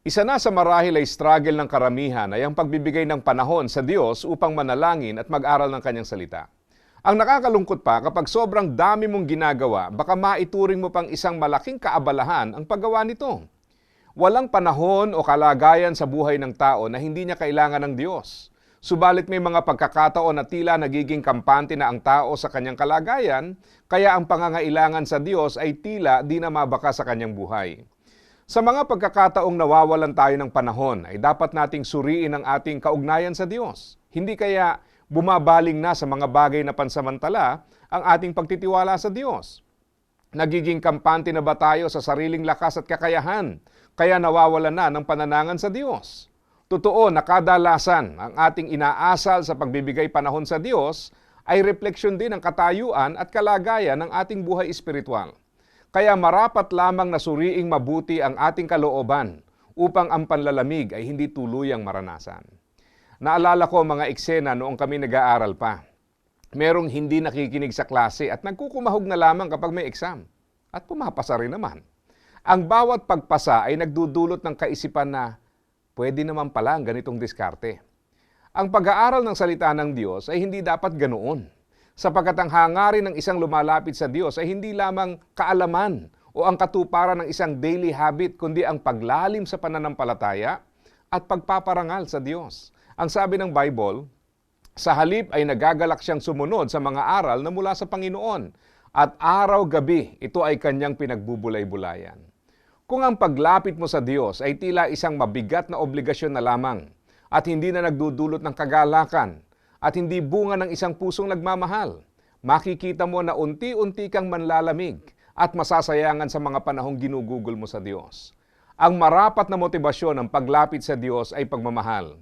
Isa na sa marahil ay struggle ng karamihan ay ang pagbibigay ng panahon sa Diyos upang manalangin at mag-aral ng kanyang salita. Ang nakakalungkot pa kapag sobrang dami mong ginagawa, baka maituring mo pang isang malaking kaabalahan ang paggawa nito. Walang panahon o kalagayan sa buhay ng tao na hindi niya kailangan ng Diyos. Subalit may mga pagkakataon na tila nagiging kampante na ang tao sa kanyang kalagayan, kaya ang pangangailangan sa Diyos ay tila di na mabaka sa kanyang buhay. Sa mga pagkakataong nawawalan tayo ng panahon, ay dapat nating suriin ang ating kaugnayan sa Diyos. Hindi kaya bumabaling na sa mga bagay na pansamantala ang ating pagtitiwala sa Diyos. Nagiging kampante na ba tayo sa sariling lakas at kakayahan, kaya nawawalan na ng pananangan sa Diyos? Totoo na kadalasan ang ating inaasal sa pagbibigay panahon sa Diyos ay refleksyon din ng katayuan at kalagayan ng ating buhay espiritual. Kaya marapat lamang na suriing mabuti ang ating kalooban upang ang panlalamig ay hindi tuluyang maranasan. Naalala ko mga eksena noong kami nag-aaral pa. Merong hindi nakikinig sa klase at nagkukumahog na lamang kapag may exam. At pumapasa rin naman. Ang bawat pagpasa ay nagdudulot ng kaisipan na pwede naman pala ang ganitong diskarte. Ang pag-aaral ng salita ng Diyos ay hindi dapat ganoon. Sapagkat ang hangarin ng isang lumalapit sa Diyos ay hindi lamang kaalaman o ang katuparan ng isang daily habit, kundi ang paglalim sa pananampalataya at pagpaparangal sa Diyos. Ang sabi ng Bible, sa halip ay nagagalak siyang sumunod sa mga aral na mula sa Panginoon at araw-gabi ito ay kanyang pinagbubulay-bulayan. Kung ang paglapit mo sa Diyos ay tila isang mabigat na obligasyon na lamang at hindi na nagdudulot ng kagalakan at hindi bunga ng isang pusong nagmamahal, makikita mo na unti-unti kang manlalamig at masasayangan sa mga panahong ginugugol mo sa Diyos. Ang marapat na motibasyon ng paglapit sa Diyos ay pagmamahal.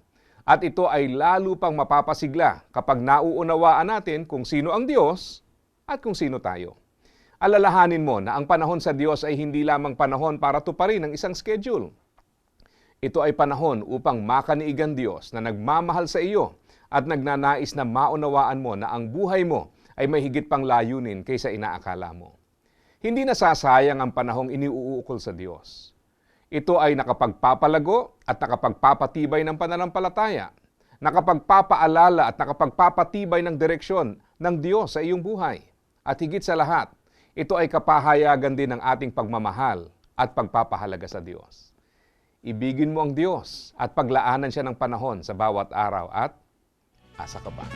At ito ay lalo pang mapapasigla kapag nauunawaan natin kung sino ang Diyos at kung sino tayo. Alalahanin mo na ang panahon sa Diyos ay hindi lamang panahon para tuparin ang isang schedule. Ito ay panahon upang makaniigan Diyos na nagmamahal sa iyo at nagnanais na maunawaan mo na ang buhay mo ay may higit pang layunin kaysa inaakala mo. Hindi nasasayang ang panahong iniuukol sa Diyos. Ito ay nakapagpapalago at nakapagpapatibay ng pananampalataya, nakapagpapaalala at nakapagpapatibay ng direksyon ng Diyos sa iyong buhay. At higit sa lahat, ito ay kapahayagan din ng ating pagmamahal at pagpapahalaga sa Diyos. Ibigin mo ang Diyos at paglaanan siya ng panahon sa bawat araw at asa ka pa.